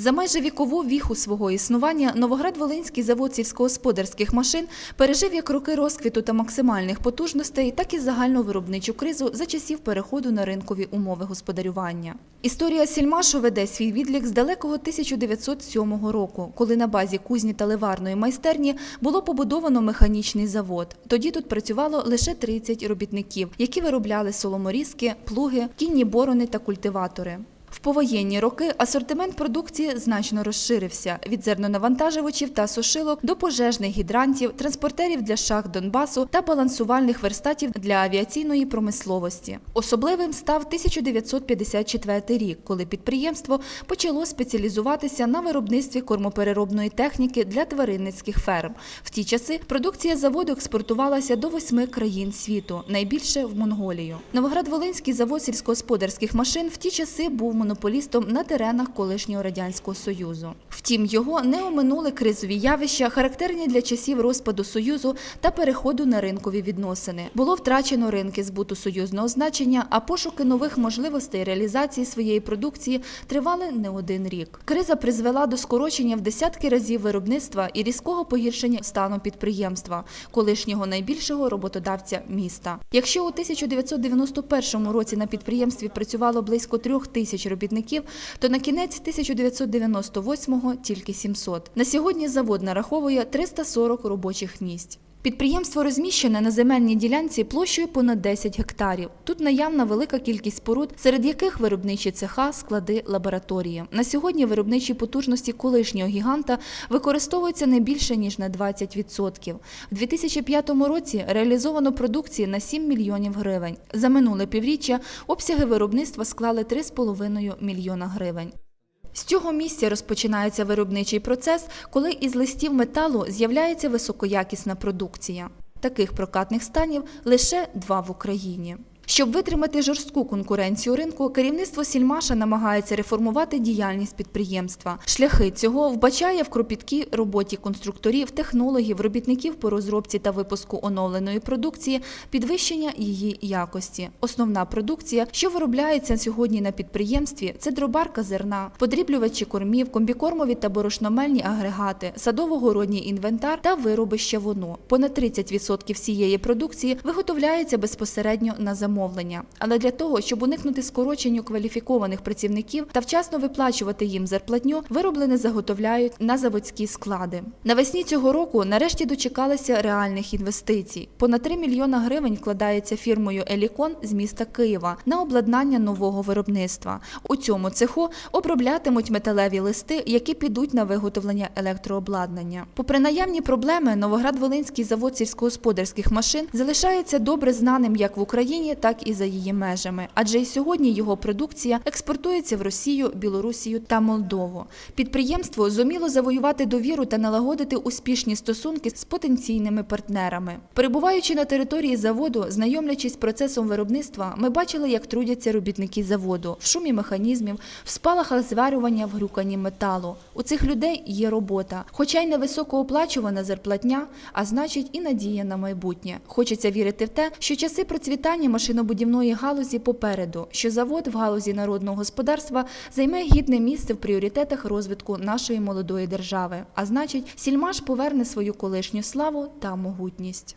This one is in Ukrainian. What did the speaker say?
За майже вікову віху свого існування Новоград-Волинський завод сільськогосподарських машин пережив як роки розквіту та максимальних потужностей, так і загальну виробничу кризу за часів переходу на ринкові умови господарювання. Історія Сільмашу веде свій відлік з далекого 1907 року, коли на базі кузні та ливарної майстерні було побудовано механічний завод. Тоді тут працювало лише 30 робітників, які виробляли соломорізки, плуги, кінні борони та культиватори. В повоєнні роки асортимент продукції значно розширився від зернонавантажувачів та сушилок до пожежних гідрантів, транспортерів для шахт Донбасу та балансувальних верстатів для авіаційної промисловості. Особливим став 1954 рік, коли підприємство почало спеціалізуватися на виробництві кормопереробної техніки для тваринницьких ферм. В ті часи продукція заводу експортувалася до восьми країн світу, найбільше в Монголію. Новоград-Волинський завод сільськогосподарських машин в ті часи був монополістом на теренах колишнього радянського союзу. Втім, його не оминули кризові явища, характерні для часів розпаду союзу та переходу на ринкові відносини. Було втрачено ринки збуту союзного значення, а пошуки нових можливостей реалізації своєї продукції тривали не один рік. Криза призвела до скорочення в десятки разів виробництва і різкого погіршення стану підприємства, колишнього найбільшого роботодавця міста. Якщо у 1991 році на підприємстві працювало близько трьох тисяч робітників, то на кінець 1998-го тільки 700. На сьогодні завод нараховує 340 робочих місць. Підприємство розміщене на земельній ділянці площею понад 10 гектарів. Тут наявна велика кількість споруд, серед яких виробничі цеха, склади, лабораторії. На сьогодні виробничі потужності колишнього гіганта використовуються не більше ніж на 20%. В 2005 році реалізовано продукції на 7 мільйонів гривень. За минуле півріччя обсяги виробництва склали 3,5 мільйона гривень. З цього місця розпочинається виробничий процес, коли із листів металу з'являється високоякісна продукція. Таких прокатних станів лише два в Україні. Щоб витримати жорстку конкуренцію ринку, керівництво Сільмаша намагається реформувати діяльність підприємства. Шляхи цього вбачає в кропіткій роботі конструкторів, технологів, робітників по розробці та випуску оновленої продукції, підвищення її якості. Основна продукція, що виробляється сьогодні на підприємстві, це дробарка зерна, подріблювачі кормів, комбікормові та борошномельні агрегати, садово-городній інвентар та вироби щавуну. Понад 30% всієї продукції виготовляється безпосередньо на замовлення. Але для того, щоб уникнути скороченню кваліфікованих працівників та вчасно виплачувати їм зарплатню, вироблене заготовляють на заводські склади. Навесні цього року нарешті дочекалися реальних інвестицій. Понад 3 мільйона гривень вкладається фірмою Елікон з міста Києва на обладнання нового виробництва. У цьому цеху оброблятимуть металеві листи, які підуть на виготовлення електрообладнання. Попри наявні проблеми, Новоград-Волинський завод сільськогосподарських машин залишається добре знаним як в Україні, так і за її межами. Адже і сьогодні його продукція експортується в Росію, Білорусію та Молдову. Підприємство зуміло завоювати довіру та налагодити успішні стосунки з потенційними партнерами. Перебуваючи на території заводу, знайомлячись з процесом виробництва, ми бачили, як трудяться робітники заводу в шумі механізмів, в спалахах зварювання, в грюканні металу. У цих людей є робота, хоча й не високооплачувана зарплатня, а значить і надія на майбутнє. Хочеться вірити в те, що часи процвітання машинобудівної галузі попереду, що завод в галузі народного господарства займе гідне місце в пріоритетах розвитку нашої молодої держави. А значить, сільмаш поверне свою колишню славу та могутність.